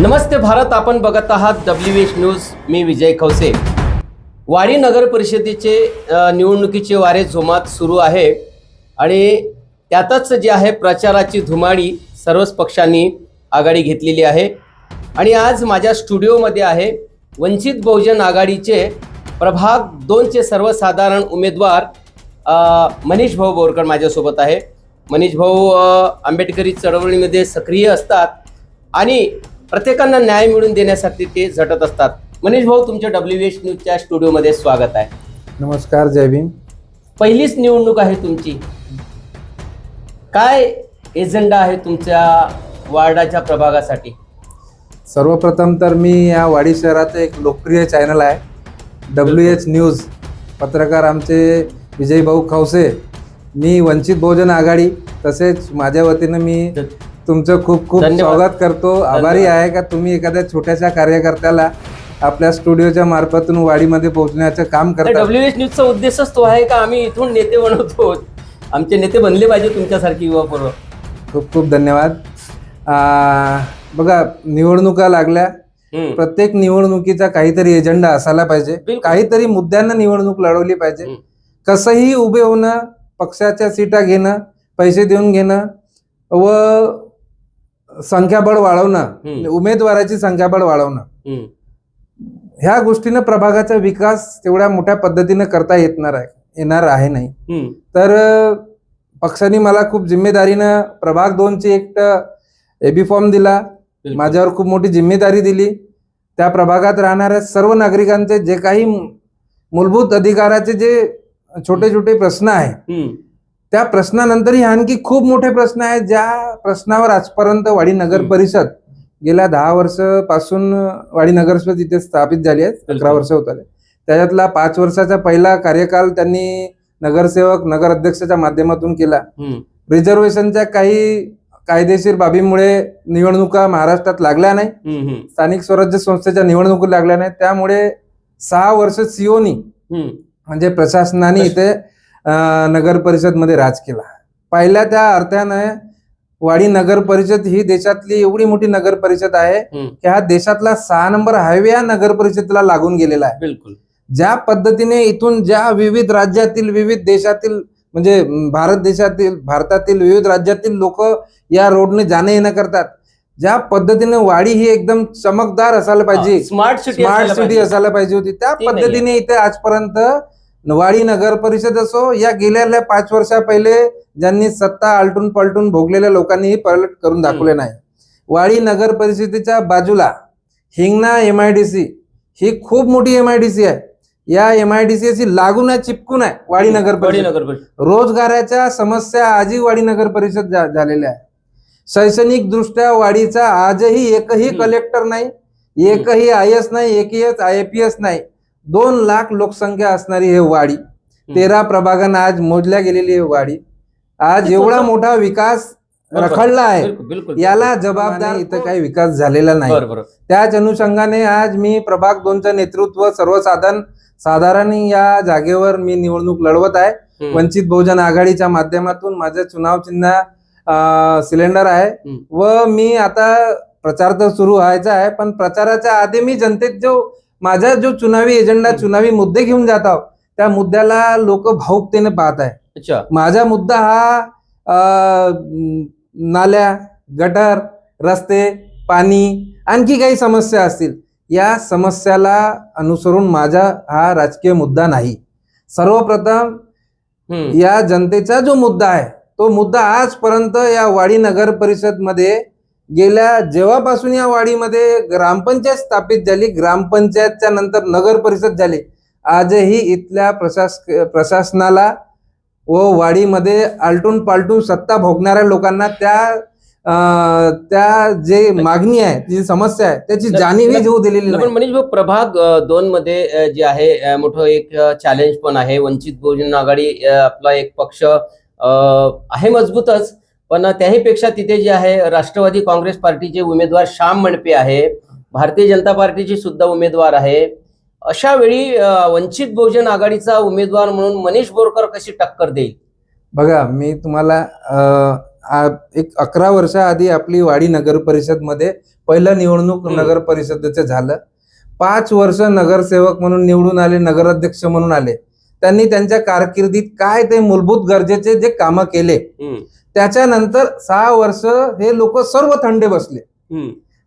नमस्ते भारत आपण बघत आहात डब्ल्यू एच न्यूज मी विजय खवसे. वाडी नगर परिषदेचे निवडणुकीचे वारे जोमात सुरू आहे आणि त्यातच जे आहे प्रचाराची धुमाळी सर्वच पक्षांनी आघाडी घेतलेली आहे. आणि आज माझ्या स्टुडिओमध्ये आहे वंचित बहुजन आघाडीचे प्रभाग दोनचे सर्वसाधारण उमेदवार मनीष भाऊ बोरकर माझ्यासोबत आहे. मनीष भाऊ आंबेडकरी चळवळीमध्ये सक्रिय असतात आणि प्रत्येकांना न्याय मिळवून देण्यासाठी ते झटत असतात. मनीष भाऊ तुमच्या डब्ल्यू एच न्यूजच्या स्टुडिओमध्ये स्वागत आहे. नमस्कार जय भीम. पहिलीच निवडणूक आहे तुमची. काय एजेंडा आहे तुमच्या वार्डाच्या प्रभागासाठी? सर्वप्रथम तर मी या वाडी शहराचं एक लोकप्रिय चॅनल आहे. डब्ल्यू एच न्यूज पत्रकार आमचे विजय भाऊ खवसे मी वंचित बहुजन आघाडी तसेच माझ्या वतीनं मी तुमचं खूप खूप धन्यवाद. स्वागत करतो आभारी. आहे का तुम्ही एखाद्या छोट्याशा कार्यकर्त्याला आपल्या स्टुडिओच्या मार्फतून वाडीमध्ये पोहोचण्याचं काम करता डब्ल्यू एच न्यूजचा उद्देशच तो आहे का आम्ही इथून नेते बनवतो आमचे नेते बनले पाहिजे तुमच्यासारखी युवा पूर्व खूप खूप धन्यवाद आ, बघा निवडणुका लागल्या हम्म. प्रत्येक निवडणुकीचा काहीतरी एजेंडा असायला पाहिजे बिलकुल. काहीतरी मुद्द्यांना निवडणूक लढवली पाहिजे हम्म. कसंही उभे होणं पक्षाच्या सीटा घेणं पैसे देऊन घेणं व संख्याबळ वाढवणं हम्म. उमेदवाराची संख्याबळ वाढवणं. ह्या गोष्टीनं प्रभागाचा विकास तेवढ्या मोठ्या पद्धतीनं करता येतणार आहे येणार आहे नाही. तर पक्षाने मला खूप जिम्मेदारीनं प्रभाग दोनची एक एबी फॉर्म दिला. माझ्यावर खूप मोठी जिम्मेदारी दिली त्या प्रभागात राहणाऱ्या सर्व नागरिकांचे जे काही मूलभूत अधिकाराचे जे छोटे छोटे प्रश्न आहे हम्म. त्या प्रश्नानंतरही आणखी खूप मोठे प्रश्न आहेत ज्या प्रश्नावर आजपर्यंत वाडी नगर. परिषद गेल्या दहा वर्षपासून वाडी नगर परिषद इथे स्थापित झाली आहे अकरा. वर्ष होत आले त्याच्यातला पाच वर्षाचा पहिला कार्यकाल त्यांनी नगरसेवक नगर अध्यक्षाच्या माध्यमातून केला. रिझर्वेशनच्या काही कायदेशीर बाबीमुळे निवडणुका महाराष्ट्रात लागल्या नाही. स्थानिक स्वराज्य संस्थेच्या निवडणुका लागल्या नाही त्यामुळे सहा वर्ष सीओनी. म्हणजे प्रशासनाने इथे नगर परिषदमध्ये राज केला पहिल्या त्या अर्थानं वाडी नगर परिषद ही देशातली एवढी मोठी नगर परिषद आहे. की हा देशातला सहा नंबर हायवे या नगर परिषदेला लागून गेलेला आहे बिलकुल ज्या पद्धतीने इथून ज्या विविध राज्यातील विविध देशातील म्हणजे भारत देशातील भारतातील विविध राज्यातील लोक या रोडने जाणं येणं करतात ज्या पद्धतीने वाडी ही एकदम चमकदार असायला पाहिजे स्मार्ट सिटी स्मार्ट सिटी असायला पाहिजे होती त्या. पद्धतीने इथे आजपर्यंत वाडी नगर परिषद असो या गेलेल्या पाच वर्षा पहिले ज्यांनी सत्ता आलटून पलटून भोगलेल्या लोकांनी ही पलट करून दाखवले नाही. वाडी नगर परिषदेच्या बाजूला Hingna M I D C ही खूप मोठी एम आय डी सी आहे. या एम आय डी सी लागून आहे चिपकून आहे वाडी नगर परिषद. रोजगाराच्या समस्या आजही वाडी नगर परिषद झालेल्या आहे शैक्षणिक दृष्ट्या वाडीचा आजही एकही. कलेक्टर नाही एकही आय एस नाही एकही आय पी एस नाही. दोन लाख लोकसंख्या असणारी हे वाडी तेरा प्रभागांना आज मोजल्या गेलेली हे वाडी आज एवढा मोठा विकास. रखडला आहे याला जबाबदार इथं काही विकास झालेला नाही. त्याच अनुषंगाने आज मी प्रभाग दोनचं नेतृत्व सर्वसाधारण साधारण या जागेवर मी निवडणूक लढवत आहे. वंचित बहुजन आघाडीच्या माध्यमातून माझं चुनाव चिन्ह सिलेंडर आहे. व मी आता प्रचार तर सुरू व्हायचा आहे पण प्रचाराच्या आधी मी जनतेत जो माझा जो चुनावी एजेंडा. चुनावी मुद्दे घेऊन जात आहोत त्या मुद्द्याला लोक भाऊकतेने पाहत आहे अच्छा माझा मुद्दा हा नाल्या गटर रस्ते पाणी आणखी काही समस्या असतील या समस्याला अनुसरून माझा हा राजकीय मुद्दा नाही सर्वप्रथम. या जनतेचा जो मुद्दा आहे तो मुद्दा आजपर्यंत या वाडी नगर परिषदमध्ये गेल्या जेव्हापासून या वाडीमध्ये ग्रामपंचायत स्थापित झाली ग्रामपंचायतच्या नंतर नगर परिषद झाली आजही इथल्या प्रशास प्रशासनाला व वाडीमध्ये आलटून पालटून सत्ता भोगणाऱ्या लोकांना त्या त्या जे मागणी आहे जी समस्या आहे त्याची जाणीवही घेऊ दिलेली पण नाही. मनीष भाऊ प्रभाग दोन मध्ये जे आहे मोठं एक चॅलेंज पण आहे. वंचित बहुजन आघाडी आपला एक पक्ष आहे मजबूतच. पण त्याही पेक्षा तिथे जे आहे राष्ट्रवादी काँग्रेस पार्टीचे उमेदवार श्याम मणपे आहे भारतीय जनता पार्टीचे सुद्धा उमेदवार आहे. अशा वेळी वंचित बहुजन आघाडीचा उमेदवार म्हणून मनीष बोरकर कशी टक्कर देईल? बघा मी तुम्हाला आ- एक अकरा वर्षाआधी आपली वाडी नगर परिषदमध्ये पहिलं निवडणूक. नगर परिषदेचं झालं. पाच वर्ष नगरसेवक म्हणून निवडून आले नगराध्यक्ष म्हणून आले. त्यांनी त्यांच्या कारकिर्दीत काय ते मूलभूत गरजेचे जे कामं केले त्याच्यानंतर सहा वर्ष हे लोक सर्व थंडे बसले.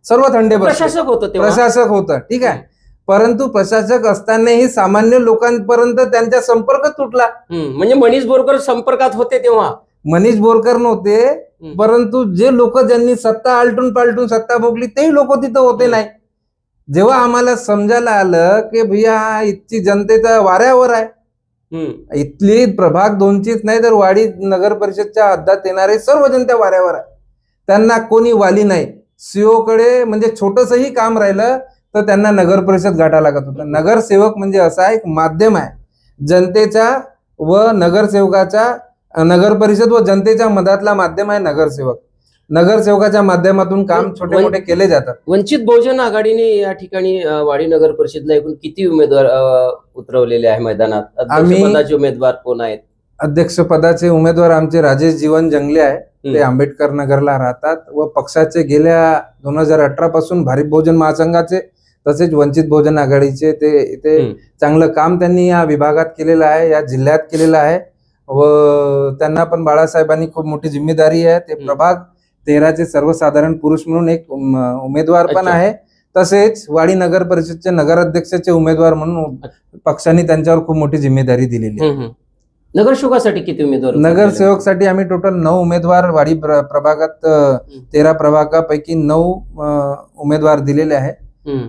सर्व थंडे बसले. प्रशासक होतं प्रशासक होतं ठीक आहे. परंतु प्रशासक असतानाही सामान्य लोकांपर्यंत त्यांचा संपर्क तुटला. म्हणजे मनीष बोरकर संपर्कात होते तेव्हा. मनीष बोरकर नव्हते परंतु जे लोक ज्यांनी सत्ता आलटून पालटून सत्ता भोगली तेही लोक तिथं होते. नाही. जेव्हा आम्हाला समजायला आलं की भैया इथची जनतेचा वाऱ्यावर आहे. इथली प्रभाग दोनचीच नाही तर वाडी नगर परिषदच्या हद्दात येणारे सर्व जनता वाऱ्यावर आहे. त्यांना कोणी वाली नाही. सीओकडे म्हणजे छोटसही काम राहिलं तर त्यांना नगर परिषद गाठा लागत होतं. नगरसेवक म्हणजे असा एक माध्यम आहे. जनतेच्या व नगरसेवकाचा नगर परिषद व जनतेच्या मधातला माध्यम आहे नगरसेवक. नगरसेवकाच्या माध्यमातून काम छोटे मोठे केले जातात वंचित बहुजन आघाडीने या ठिकाणी वाडी नगर परिषदला एकूण किती उमेदवार उतरवलेले आहे मैदानात अध्यक्षपदाचे उमेदवार कोण आहेत अध्यक्षपदाचे उमेदवार आमचे राजेश जीवन जंगले आहे ते. आंबेडकर नगरला राहतात व पक्षाचे गेल्या दोन हजार अठरा पासून भारिप बहुजन महासंघाचे तसेच वंचित बहुजन आघाडीचे ते इथे. चांगलं काम त्यांनी या विभागात केलेलं आहे या जिल्ह्यात केलेलं आहे व त्यांना पण बाळासाहेबांनी खूप मोठी जिम्मेदारी आहे ते. प्रभाग तेराचे सर्वसाधारण पुरुष म्हणून एक उम, उमेदवार पण. आहे तसेच वाडी नगर परिषदचे नगराध्यक्षाचे उमेदवार म्हणून पक्षांनी त्यांच्यावर खूप मोठी जिम्मेदारी दिलेली आहे. नगरसेवकासाठी किती उमेदवार? नगरसेवकसाठी आम्ही टोटल नऊ उमेदवार वाडी प्र- प्रभागात तेरा प्रभागापैकी नऊ उमेदवार दिलेले आहे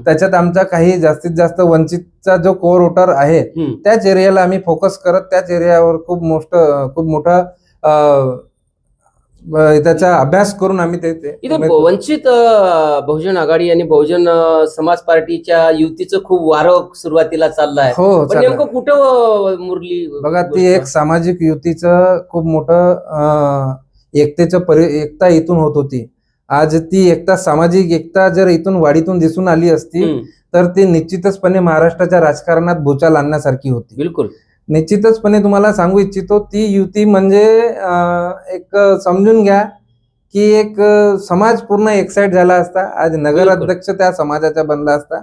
त्याच्यात आमचा काही जास्तीत जास्त वंचितचा जो कोर वोटर आहे. त्याच एरियाला आम्ही फोकस करत त्याच एरियावर खूप मोठ खूप मोठा त्याचा अभ्यास करून आम्ही ते इथे वंचित बहुजन आघाडी आणि बहुजन समाज पार्टीच्या युतीचं खूप वारं सुरुवातीला चाललं आहे. हो. नेमकं कुठं मुरली बघा ती एक सामाजिक युतीचं खूप मोठं एकतेचं परि एकता इथून होत होती. आज ती एकता सामाजिक एकता जर इथून वाढीतून दिसून आली असती तर ती निश्चितचपणे महाराष्ट्राच्या राजकारणात भूचाल आणण्यासारखी होती. बिलकुल. निश्चितचपणे तुम्हाला सांगू इच्छितो ती युती म्हणजे एक समजून घ्या की एक समाज पूर्ण एक्साइट झाला असता. आज नगराध्यक्ष त्या समाजाचा बनला असता.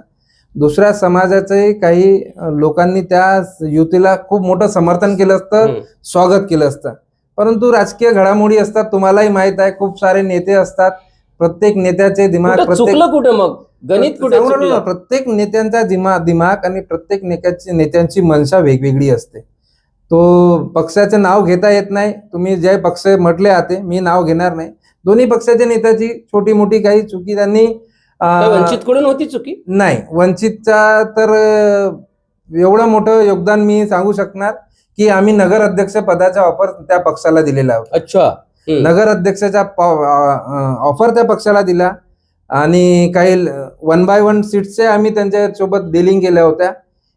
दुसऱ्या समाजाचे काही लोकांनी त्या युतीला खूप मोठं समर्थन केलं असतं स्वागत केलं असतं. परंतु राजकीय घडामोडी असतात तुम्हालाही माहीत आहे खूप सारे नेते असतात. प्रत्येक नेत्याचे दिमाग कुठं प्रत्येक चुकलं कुठं मग? गणित कुठे सांगू राहिलो ना, प्रत्येक नेत्यांचा दिमा दिमाग आणि प्रत्येक नेत्याची नेत्यांची मनशा वेगवेगळी असते. तो पक्षाचं नाव घेता येत नाही. तुम्ही जे पक्ष म्हटले आते मी नाव घेणार नाही. दोन्ही पक्षाच्या नेत्याची छोटी मोठी काही चुकी त्यांनी अं, वंचित कडून होती चुकी? नाही. वंचितचा तर अं, एवढं मोठं योगदान मी सांगू शकणार की आम्ही नगर अध्यक्ष पदाचा ऑफर त्या पक्षाला दिलेला होता. अच्छा. नगर अध्यक्षाचा ऑफर त्या पक्षाला दिला. आणि काही वन बाय वन सीट्सचे आम्ही त्यांच्यासोबत डिलिंग केल्या होत्या.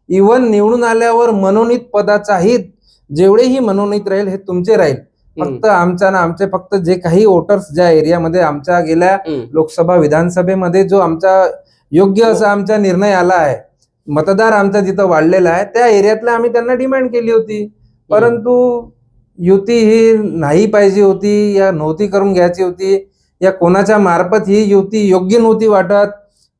इवन निवडून आल्यावर मनोनीत पदाचाही जेवढेही मनोनीत राहील हे तुमचे राहील. फक्त आमचा ना आमचे फक्त जे काही वोटर्स ज्या एरियामध्ये आमच्या गेल्या. लोकसभा विधानसभेमध्ये जो आमचा योग्य असा आमचा निर्णय आला आहे मतदार आमचा जिथं वाढलेला आहे त्या एरियातला आम्ही त्यांना डिमांड केली होती. परंतु युती ही नाही पाहिजे होती या नव्हती करून घ्यायची होती या कोणाच्या मार्फत ही युती योग्य नव्हती वाटत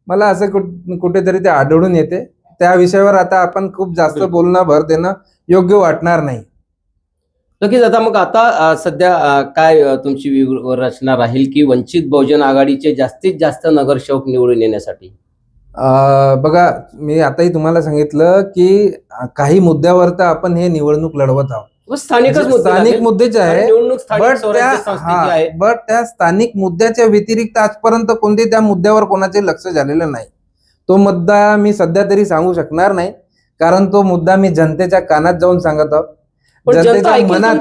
मला असं कुठ- कुठेतरी ते आढळून येते. त्या विषयावर आता आपण खूप जास्त. बोलणं भर देणं योग्य वाटणार नाही. नक्कीच आता मग आता सध्या काय तुमची रचना राहील की वंचित बहुजन आघाडीचे जास्तीत जास्त नगरसेवक निवडून येण्यासाठी? बघा मी आताही तुम्हाला सांगितलं की काही मुद्द्यावर तर आपण हे निवडणूक लढवत आहोत. स्थानिकच मुद्दे स्थानिक. मुद्देच आणि आहे निवडणूक बट त्या स्थानिक मुद्द्याच्या व्यतिरिक्त आजपर्यंत कोणते त्या मुद्द्यावर कोणाचे लक्ष झालेलं नाही. तो मुद्दा मी सध्या तरी सांगू शकणार नाही कारण तो मुद्दा मी जनतेच्या कानात जाऊन सांगत आहोत. जनतेच्या मनात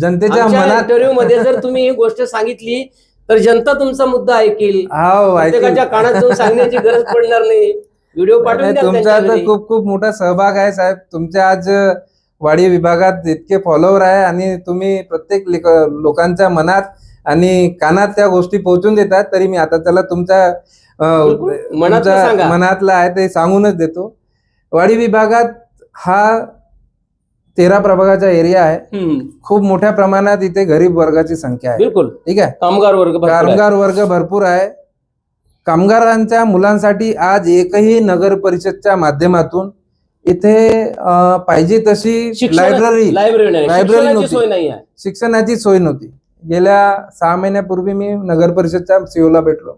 जनतेच्या मनात मध्ये जर तुम्ही ही गोष्ट सांगितली तर जनता तुमचा मुद्दा ऐकेल. हाव, ऐकून- प्रत्येकाच्या कानात जाऊन सांगण्याची गरज पडणार नाही. व्हिडिओ पाठवून तुमचा. खूप खूप मोठा सहभाग आहे साहेब. तुमच्या आज वाडी विभागात इतके फॉलोवर आहे आणि तुम्ही प्रत्येक लेक- लोकांच्या मनात आणि कानात त्या गोष्टी पोहोचून देतात तरी मी आता त्याला तुमच्या. मनातलं आहे ते सांगूनच देतो. वाडी विभागात हा तेरा प्रभागाचा एरिया आहे. खूप मोठ्या प्रमाणात इथे गरीब वर्गाची संख्या आहे. बिलकुल. ठीक आहे? कामगार वर्ग. कामगार वर्ग भरपूर आहे. कामगारांच्या मुलांसाठी आज एकही नगर परिषदच्या माध्यमातून इथे पाहिजे तशी लायब्ररी. लायब्ररी नव्हती. शिक्षणाची सोय नव्हती. गेल्या सहा महिन्यापूर्वी मी नगर परिषदच्या सीओला भेटलो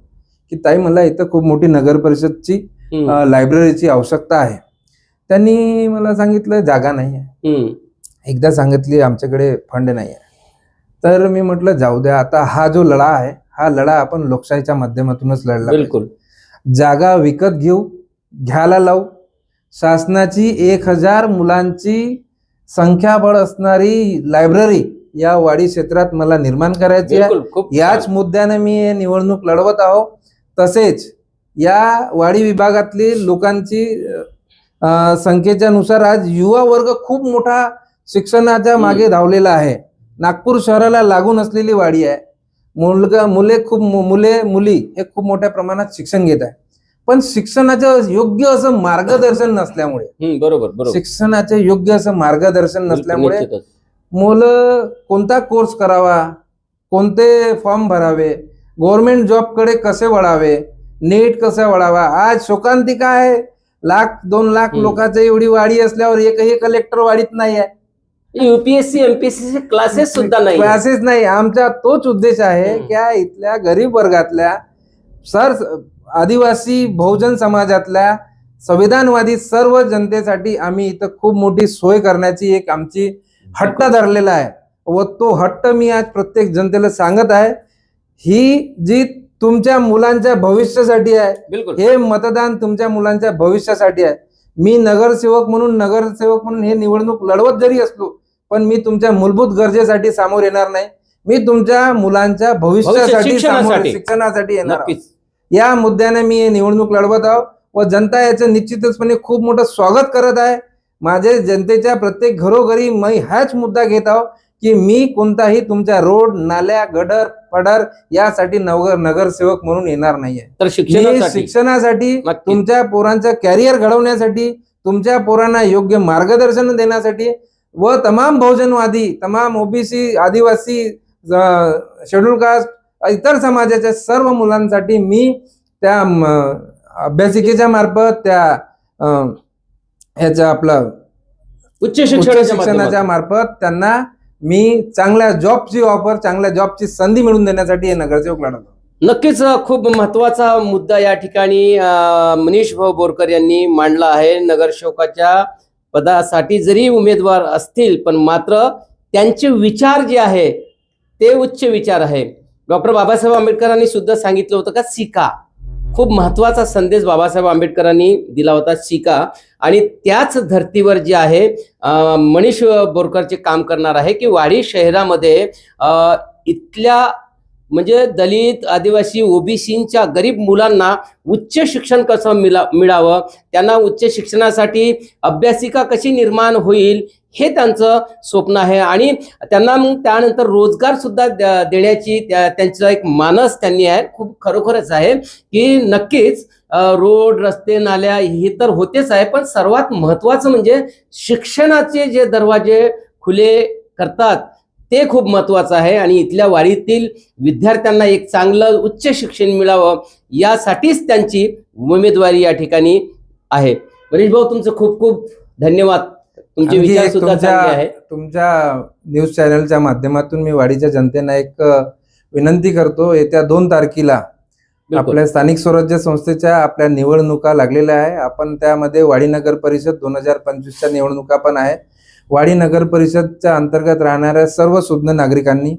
की ताई मला इथं खूप मोठी नगर परिषदची लायब्ररीची आवश्यकता आहे. त्यांनी मला सांगितलं जागा नाही आहे. एकदा सांगितली आमच्याकडे फंड नाही आहे. तर मी म्हटलं जाऊ द्या आता हा जो लढा आहे हा लढा आपण लोकशाहीच्या माध्यमातूनच लढला. बिलकुल. जागा विकत घेऊ घ्यायला लावू शासनाची एक हजार मुलांची संख्याबळ असणारी लायब्ररी या वाडी क्षेत्रात मला निर्माण करायची आहे. याच मुद्द्याने मी हे निवडणूक लढवत आहो तसेच या वाडी विभागातली लोकांची संख्येच्या नुसार आज युवा वर्ग खूप मोठा शिक्षणाच्या. मागे धावलेला आहे. नागपूर शहराला लागून असलेली वाडी आहे. मुलगा मुले खूप मुले मुली हे खूप मोठ्या प्रमाणात शिक्षण घेत आहे. पण शिक्षणाचं योग्य असं मार्गदर्शन नसल्यामुळे बरोबर बरोबर शिक्षणाचे योग्य असं मार्गदर्शन नसल्यामुळे. मुलं कोणता कोर्स करावा कोणते फॉर्म भरावे गव्हर्नमेंट जॉबकडे कसे वळावे नीट कसे वळावा आज शोकांतिका आहे लाख दोन लाख. लोकांची एवढी वाढी असल्यावर एकही कलेक्टर वाढीत नाही आहे युपीएससी एमपीएससी क्लासेस सुद्धा नाही क्लासेस नाही आमचा तोच उद्देश आहे. की इथल्या गरीब वर्गातल्या सर आदिवासी बहुजन समाजातल्या संविधानवादी सर्व जनतेसाठी आम्ही इथं खूप मोठी सोय करण्याची एक आमची हट्ट धरलेला आहे व तो हट्ट मी आज प्रत्येक जनतेला सांगत आहे. ही जी तुमच्या मुलांच्या भविष्यासाठी आहे बिलकुल. हे मतदान तुमच्या मुलांच्या भविष्यासाठी आहे. मी नगरसेवक म्हणून नगरसेवक म्हणून हे निवडणूक लढवत जरी असलो पण मी तुमच्या मूलभूत गरजेसाठी सामोर येणार नाही. मी तुमच्या मुलांच्या भविष्यासाठी शिक्षणासाठी. येणार या मुद्द्याने मी निवडणूक लढवत आहो व जनता याचं निश्चितचपणे खूप मोठं स्वागत करत आहे. माझे जनतेच्या प्रत्येक घरोघरी मी हाच मुद्दा घेत आहो की मी कोणताही तुमच्या रोड नाल्या गडर पडर यासाठी नगर नगरसेवक म्हणून येणार नाहीये. तर शिक्षणासाठी. तुमच्या पोरांचं कॅरियर घडवण्यासाठी तुमच्या पोरांना योग्य मार्गदर्शन देण्यासाठी व तमाम बहुजनवादी तमाम ओबीसी आदिवासी शेड्यूल कास्ट इतर समाजाच्या सर्व मुलांसाठी मी त्या अभ्यासिकेच्या मार्फत त्या ह्याच्या आपला उच्च शिक्षणाच्या. मार्फत त्यांना मी चांगल्या जॉबची ऑफर चांगल्या जॉबची संधी मिळवून देण्यासाठी हे नगरसेवक लढवतो. नक्कीच खूप महत्त्वाचा मुद्दा या ठिकाणी मनीष भाऊ बोरकर यांनी मांडला आहे. नगरसेवकाच्या पदासाठी जरी उमेदवार असतील पण मात्र त्यांचे विचार जे आहे ते उच्च विचार आहे. डॉक्टर बाबासाहेब आंबेडकरांनी सुद्धा सांगितलं होतं का शिका खूप महत्त्वाचा संदेश बाबासाहेब आंबेडकरांनी दिला होता शिका आणि त्याच धर्तीवर जे आहे मनीष बोरकरचे काम करणार आहे की वाडी शहरामध्ये इथल्या म्हणजे दलित आदिवासी ओबीसींच्या गरीब मुलांना उच्च शिक्षण कसं मिला मिळावं? त्यांना उच्च शिक्षणासाठी अभ्यासिका कशी निर्माण होईल? हे त्यांचं स्वप्न आहे. आणि त्यांना मग त्यानंतर रोजगार सुद्धा देण्याची त्या- त्यांचा एक मानस त्यांनी आहे. खूप खरोखरच आहे की नक्कीच रोड रस्ते नाल्या हे तर होतेच आहे. पण सर्वात महत्वाचं म्हणजे शिक्षणाचे जे दरवाजे खुले करतात ते खूप महत्वाचं आहे. आणि इथल्या वारीतील विद्यार्थ्यांना एक चांगलं उच्च शिक्षण मिळावं यासाठीच त्यांची उमेदवारी या ठिकाणी आहे. गणेश भाऊ तुमचं खूप खूप धन्यवाद. तुमचे विचार सुद्धा तुमच्या चांगले आहे तुमच्या न्यूज चॅनलच्या माध्यमातून मी वाडीच्या जनतेला एक विनंती करतो येत्या दोन तारखेला. आपल्या स्थानिक स्वराज्य संस्थेच्या आपल्या निवडणुका लागलेल्या आहे. आपण त्यामध्ये वाडी नगर परिषद दोन हजार पंचवीसच्या निवडणुका पण आहे वाडी नगर परिषदच्या अंतर्गत राहणाऱ्या सर्व सुज्ञ नागरिकांनी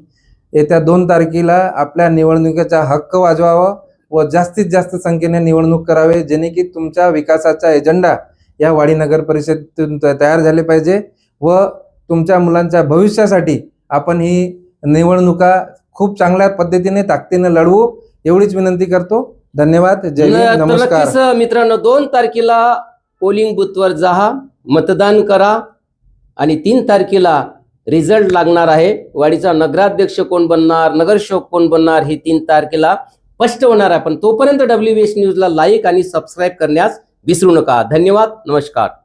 येत्या दोन तारखेला आपल्या निवडणुकीचा हक्क वाजवावा व जास्तीत जास्त संख्येने निवडणूक करावे जेणे की तुमच्या विकासाचा एजेंडा या वाडी नगर परिषदेतून तयार झाले पाहिजे व तुमच्या मुलांच्या भविष्यासाठी आपण ही निवडणुका खूप चांगल्या पद्धतीने ताकदीने लढवू एवढीच विनंती करतो. धन्यवाद. जय नमस्कार. मित्रांनो दोन तारखेला पोलिंग बूथवर जा मतदान करा आणि तीन तारखेला रिझल्ट लागणार आहे. वाडीचा नगराध्यक्ष कोण बनणार नगरसेवक कोण बनणार ही तीन तारखेला स्पष्ट होणार आहे. पण तोपर्यंत डब्ल्यू एस न्यूजला लाईक आणि सबस्क्राईब करण्यास विसरू नका. धन्यवाद. नमस्कार.